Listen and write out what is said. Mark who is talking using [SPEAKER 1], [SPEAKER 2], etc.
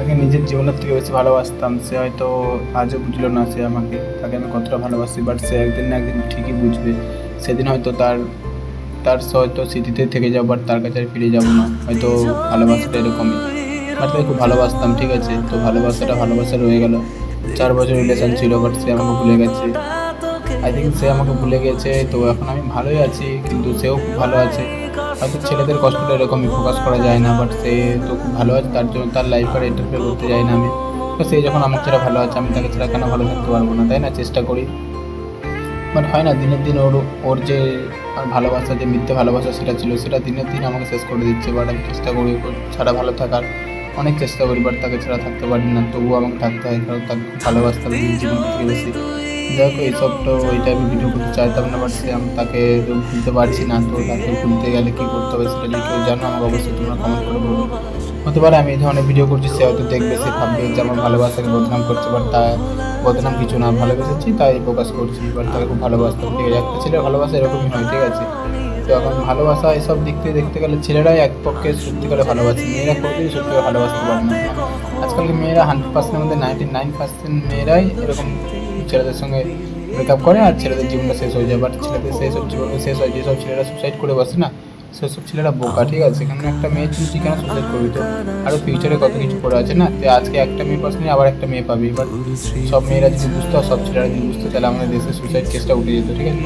[SPEAKER 1] তাকে নিজের জীবনের থেকে বেশি ভালোবাসতাম, সে হয়তো আজও বুঝলো না সে আমাকে। তাকে আমি কতটা ভালোবাসি বাট সে একদিন না একদিন ঠিকই বুঝবে। সেদিন হয়তো তার তার হয়তো স্মৃতিতে থেকে যাব বাট তার কাছে আর ফিরে যাব না। হয়তো ভালোবাসাটা এরকমই। বাট তাকে খুব ভালোবাসতাম, ঠিক আছে? তো ভালোবাসাটা ভালোবাসা রয়ে গেল। চার বছর রিলেশন ছিল বাট সে আমাকে ভুলে গেছে। আই থিঙ্ক সে আমাকে ভুলে গেছে, তো এখন আমি ভালোই আছি, কিন্তু সেও খুব ভালো আছে। হয়তো ছেলেদের কষ্টটা এরকমই ফোকাস করা যায় না বাট সে তো খুব ভালো আছে, তার জন্য তার লাইফ আর ইন্টারফেয়ার করতে যাই না আমি। তো সে যখন আমার ছাড়া ভালো আছে, আমি তাকে ছাড়া কেন ভালো থাকতে পারব না, তাই না? চেষ্টা করি। বাট হয় না, দিনের দিন ওর ওর যে আর ভালোবাসা, যে মিথ্যে ভালোবাসা সেটা ছিল, সেটা দিনের দিন আমাকে শেষ করে দিচ্ছে বাট আমি চেষ্টা করি ছাড়া ভালো থাকার। অনেক চেষ্টা করি বাট তাকে ছাড়া থাকতে পারি না, তবুও আমাকে থাকতে হয়, কারণ তাকে ভালোবাসতে ভালোবাসতাম জীবন থেকে বেশি হোক এইসব তো ওইটা আমি ভিডিও করতে চাইতাম না বাট আমি তাকে তো ভুলতে পারছি না, তো তাকে ভুলতে গেলে কী করতে হবে সেটা যদি কেউ জানো, আমাকে অবশ্যই তোমরা কমেন্ট করে বলো। হতে পারে আমি এই ধরনের ভিডিও করছি, সে হয়তো দেখবে, সে ভাববে যে আমার ভালোবাসাকে বদনাম করছে বাট তা বদনাম কিছু না, ভালোবেসেছি, তাই প্রকাশ করছি বাট তাকে খুব ভালোবাসতাম। ঠিক আছে, একটা ছেলের ভালোবাসা এরকমই হয়, ঠিক আছে? তো এখন ভালোবাসা এসব দিক থেকে দেখতে গেলে ছেলেরাই এক পক্ষে সত্যি করে ভালোবাসে, মেয়েরা কোনোদিনই সত্যিকারে ভালোবাসতে পারে না। আজকালকে মেয়েরা হান্ড্রেড পার্সেন্টের মধ্যে নাইনটি নাইন পার্সেন্ট মেয়েরাই এরকম ছেলেদের সঙ্গে ব্রেকআপ করে আর ছেলেদের জীবনটা শেষ হয়ে যায়। বাট ছেলেদের সেই সব জীবন শেষ হয়, যেসব ছেলেরা সুসাইড করে বসে না, সেসব ছেলেরা বোকা, ঠিক আছে? সেখানে একটা মেয়ে তুই কেন সুসাইড করবি তো আরও ফিউচারে কত কিছু করে আছে না? যে আজকে একটা মেয়ে পাস আবার একটা মেয়ে পাবি। বাট সব মেয়েরা যদি বুঝতে, সব ছেলেরা যদি বুঝতে, তাহলে আমাদের দেশে সুসাইড কেসটা উঠে যেত, ঠিক আছে?